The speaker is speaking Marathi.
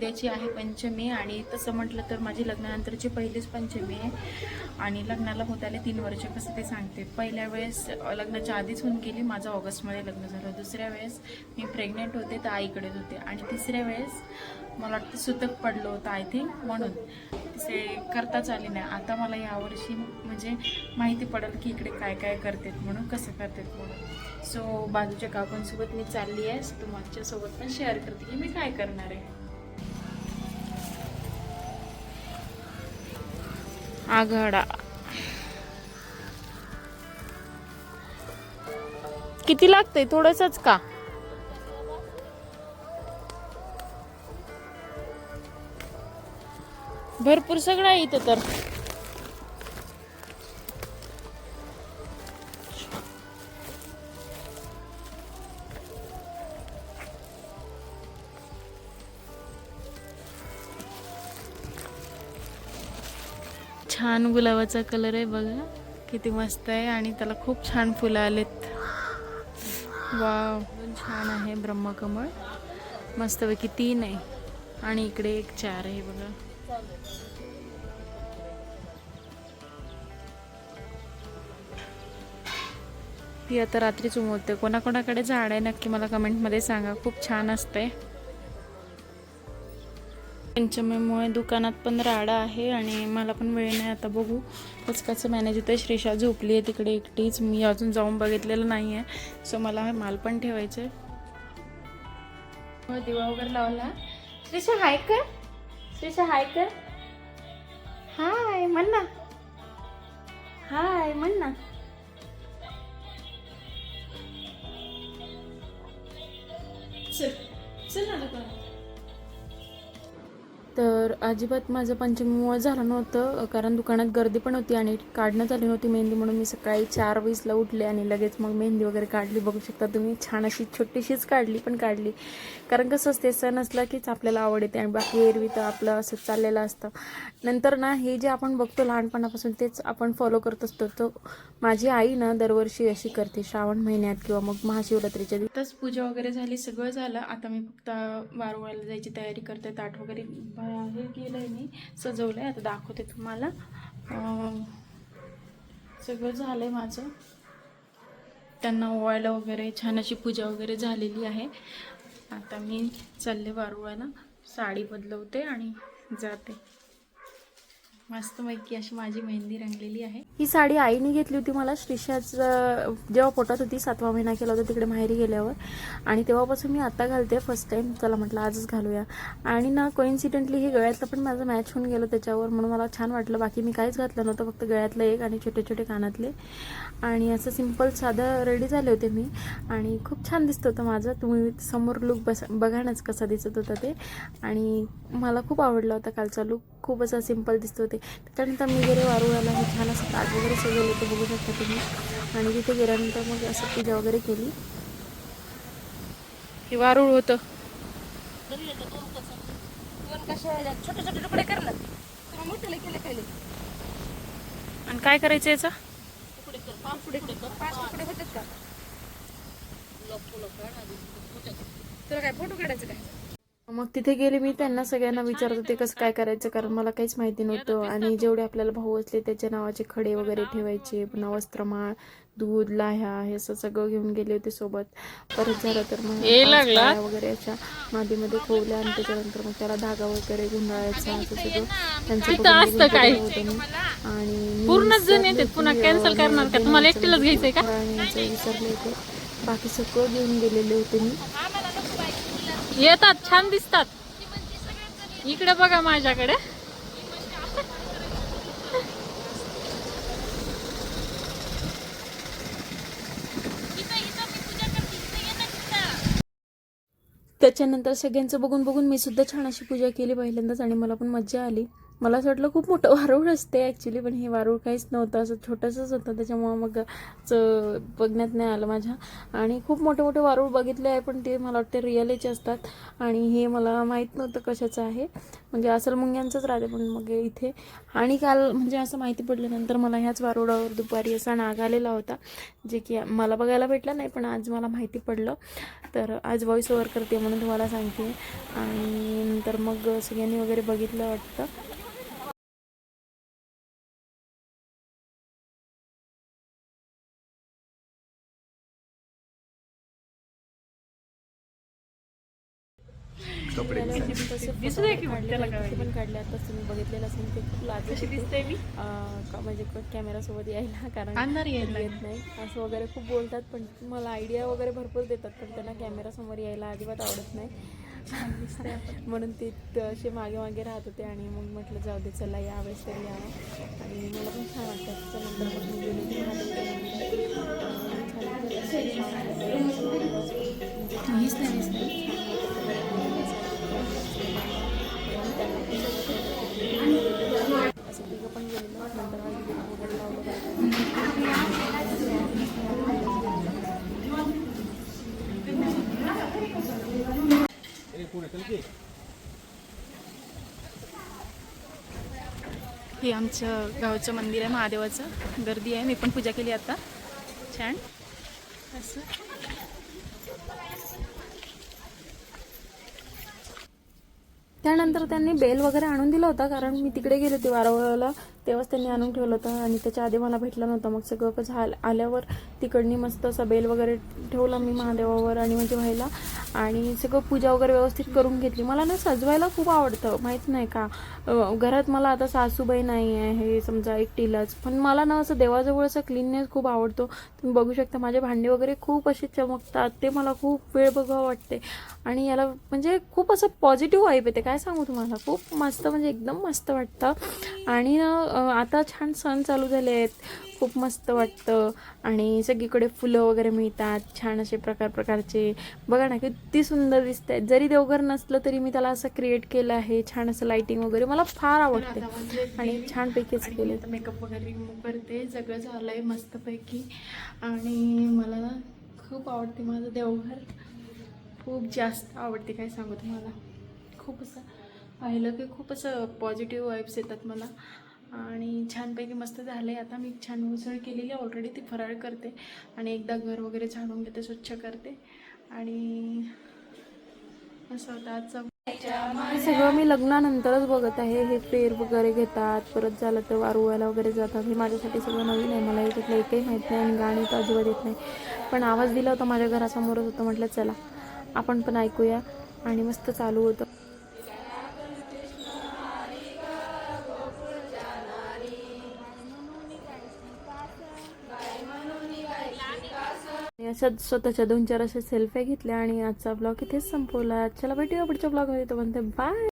उद्याची आहे पंचमी आणि तसं म्हटलं तर माझी लग्नानंतरची पहिलीच पंचमी आहे. आणि लग्नाला होत आले तीन वर्ष कसं ते सांगते. पहिल्या वेळेस लग्नाच्या आधीच होऊन गेली. माझं ऑगस्टमध्ये लग्न झालं. दुसऱ्या वेळेस मी प्रेग्नेंट होते तर आईकडेच होते. आणि तिसऱ्या वेळेस मला वाटतं सुतक पडलं होतं आय थिंक म्हणून. तिसरे करताच आले नाही. आता मला यावर्षी म्हणजे माहिती पडेल की इकडे काय काय करतात म्हणून कसं करतात म्हणून. सो बाजूच्या काकांसोबत मी चालली आहे. सो तुमच्यासोबत पण शेअर करते की मी काय करणार आहे. आघाडा. किती लागतंय? थोडंसच का? भरपूर सगळं आहे इथं तर. छान गुलाबाचा कलर आहे बघा. किती मस्त आहे आणि त्याला खूप छान फुलं आलेत. वाव छान आहे ब्रह्मकमळ. मस्तपैकी तीन आहे. आणि इकडे एक चार आहे बघा. ती आता रात्रीच उमवते कोणाकोणाकडे झाड आहे नक्की मला कमेंटमध्ये सांगा. खूप छान असते पंचमीमुळे दुकानात पण राडा आहे आणि मला पण वेळ नाही आता बघू. कसं कसं मॅनेज होतं श्रीषा झोपली आहे तिकडे एकटीच. मी अजून जाऊन बघितलेलं नाही आहे. सो मला माल पण ठेवायचं आहे हो, दिवा वगैरे लावला. श्रीषा हाय कर. श्रीषा हाय कर. हाय म्हण ना. हाय म्हण ना. चल. चल ना दुकानात. तर अजिबात माझं पंचमीमुळं झालं नव्हतं कारण दुकानात गर्दी पण होती आणि काढणं झाली नव्हती मेहंदी म्हणून. मी सकाळी चार वीसला उठले आणि लगेच मग मेहंदी वगैरे काढली. बघू शकता तुम्ही छान अशी छोटीशीच काढली पण काढली. कारण कसं असते सण असला कीच आपल्याला आवड येते आणि बाकी एरवी तर आपलं असं चाललेलं असतं. नंतर ना हे जे आपण बघतो लहानपणापासून तेच आपण फॉलो करत असतो. तर माझी आई ना दरवर्षी अशी करते श्रावण महिन्यात किंवा मग महाशिवरात्रीच्या दिवस पूजा वगैरे झाली सगळं झालं. आता मी फक्त वारंवारला जायची तयारी करते ताट वगैरे हे केलं आहे मी आहे आता दाखवते तुम्हाला. सगळं झालं आहे माझं. त्यांना ओवायला वगैरे छान अशी पूजा वगैरे झालेली आहे. आता मी चालले वारुळाला. साडी बदलवते आणि जाते. मस्तपैकी अशी माझी मेहंदी रंगलेली आहे. ही साडी आईने घेतली होती मला. श्रीषाचं जेव्हा पोटात होती सातवा महिना केला होता तिकडे माहेरी गेल्यावर. आणि तेव्हापासून मी आता घालते फर्स्ट टाइम चला म्हटलं आजच घालूया. आणि ना कोइन्सिडेंटली हे गळ्यातलं पण माझं मॅच होऊन गेलं त्याच्यावर. म्हणून मला छान वाटलं. बाकी मी काहीच घातलं नव्हतं. फक्त गळ्यातलं एक आणि छोटे छोटे कानातले. आणि असं सिंपल साधं रेडी झाले होते मी. आणि खूप छान दिसत होतं माझं. तुम्ही समोर लुक बस बघा नाच कसा दिसत होता ते. आणि मला खूप आवडला होता कालचा लुक खूप असा सिंपल दिसत होते. त्याच्यानंतर मी गेले वारुळाला हे छान असं ताट वगैरे सजवलं होतं बघू शकता तुम्ही. आणि तिथे गेल्यानंतर मग असं पूजा वगैरे केली. हे वारुळ होतं. छोटे छोटे तुकडे कर ना. तुला मोठे केले केले आणि काय करायचं याचं? तुकडे कर पाच तुकडे कर. पाच तुकडे होतात का? तुला काय फोटो काढायचं काय? मग तिथे गेले मी त्यांना सगळ्यांना विचारत होते कसं काय करायचं? कारण मला काहीच माहिती नव्हतं. आणि जेवढे आपल्याला भाऊ असले त्याच्या नावाचे खडे वगैरे ठेवायचे पुन्हा वस्त्रमाळ दूध लाह्या हे असं सगळं घेऊन गेले होते सोबत. परत झालं तर मग वगैरे अशा मादीमध्ये ठेवल्या आणि त्याच्यानंतर मग त्याला धागा वगैरे गुंडाळायचा असं सगळं त्यांचं. आणि पूर्ण जण पुन्हा कॅन्सल करणार का? तुम्हाला एकटीलाच घ्यायचंय का? विसरले होते बाकी सगळं घेऊन गेलेले होते मी. येतात छान दिसतात. इकडे बघा माझ्याकडे. त्याच्यानंतर सगळ्यांचं बघून बघून मी सुद्धा छान अशी पूजा केली पहिल्यांदाच आणि मला पण मज्जा आली. मला असं वाटलं खूप मोठं वारूळ असते ॲक्च्युली पण हे वारूळ काहीच नव्हतं. असं छोटंसंच होतं. त्याच्यामुळं मग च- बघण्यात नाही आलं माझ्या. आणि खूप मोठे मोठे वारूळ बघितले आहे पण ते मला वाटते रिअलेचे असतात. आणि हे मला माहीत नव्हतं कशाचं आहे. म्हणजे असल मुंग्यांचंच राहते पण मग इथे. आणि काल म्हणजे असं माहिती पडल्यानंतर मला ह्याच वारुडावर दुपारी असा नाग आलेला होता जे की मला बघायला भेटला नाही पण आज मला माहिती पडलं. तर आज व्हॉइस ओव्हर करते म्हणून तुम्हाला सांगते. आणि नंतर मग सगळ्यांनी वगैरे बघितलं वाटतं. दिसू दे की त्याला पण काढले आता तुम्ही बघितलेलं असेल ते खूप लाज कशी दिसते मी? म्हणजे कॅमेरा सोबत यायला कारण येत नाही. असं वगैरे खूप बोलतात पण मला आयडिया वगैरे भरपूर देतात पण त्यांना कॅमेरा समोर यायला अजिबात आवडत नाही. म्हणून ते त- असे मागे मागे राहत होते आणि मग म्हटलं जाऊ दे चला यावेळेस तरी यावं आणि मला पण छान वाटतं त्याच्यानंतर मग हे आमचं गावचं मंदिर आहे महादेवाचं. गर्दी आहे. मी पण पूजा केली आता. छान. असं. त्यानंतर त्यांनी बेल वगैरे आणून दिला होता कारण मी तिकडे गेले होते वारावळाला. तेव्हाच त्यांनी आणून ठेवलं होतं आणि त्याच्या आधी मला भेटलं नव्हतं. मग सगळं कसं आल्यावर तिकडनी मस्त असा बेल वगैरे ठेवलं मी महादेवावर आणि म्हणजे व्हायला आणि सगळं पूजा वगैरे व्यवस्थित करून घेतली. मला ना सजवायला खूप आवडतं. माहीत नाही का? घरात मला आता सासूबाई नाही आहे समजा एकटीलाच. पण मला ना असं देवाजवळ असं क्लीननेस खूप आवडतो. तुम्ही बघू शकता माझे भांडे वगैरे खूप असे चमकतात. ते मला खूप वेळ बघावं वाटते. आणि याला म्हणजे खूप असं पॉझिटिव्ह वाईब येते. काय सांगू तुम्हाला? खूप मस्त म्हणजे एकदम मस्त वाटतं. आणि ना आता छान सण चालू झाले आहेत. खूप मस्त वाटतं. आणि सगळीकडे फुलं वगैरे मिळतात छान असे प्रकार प्रकारचे. बघा ना किती सुंदर दिसत आहेत जरी देवघर नसलं तरी मी त्याला असं क्रिएट केलं आहे छान असं लाइटिंग वगैरे. मला फार आवडते आणि छानपैकीच केले आता मेकअप वगैरे रिमूव्ह करते. सगळं झालंय मस्तपैकी. आणि मला ना खूप आवडते माझं देवघर. खूप जास्त आवडते काय सांगू तुम्हाला. खूप असं पाहिलं की खूप असं पॉझिटिव्ह वाईब्स येतात मला. आणि छानपैकी मस्त झालं आहे आता मी छान उसळ केलेली ऑलरेडी ती फराळ करते आणि एकदा घर वगैरे झाडून घेते स्वच्छ करते. आणि असं होतं आजचा हे सगळं मी लग्नानंतरच बघत आहे. हे पेर वगैरे घेतात परत झालं तर वारुवायला वगैरे जातात. हे माझ्यासाठी सगळं नवीन आहे. मला याच्यातलं एकही माहीत नाही आणि गाणी तर अजिबात येत नाही. पण आवाज दिला होता माझ्या घरासमोरच होतं. म्हटलं चला आपण पण ऐकूया. आणि मस्त चालू होतं. अशा स्वतःच्या दोन चार अशा सेल्फ्या घेतल्या आणि आजचा ब्लॉग इथेच संपवला. चला भेटूया पुढच्या ब्लॉगमध्ये तो म्हणते बाय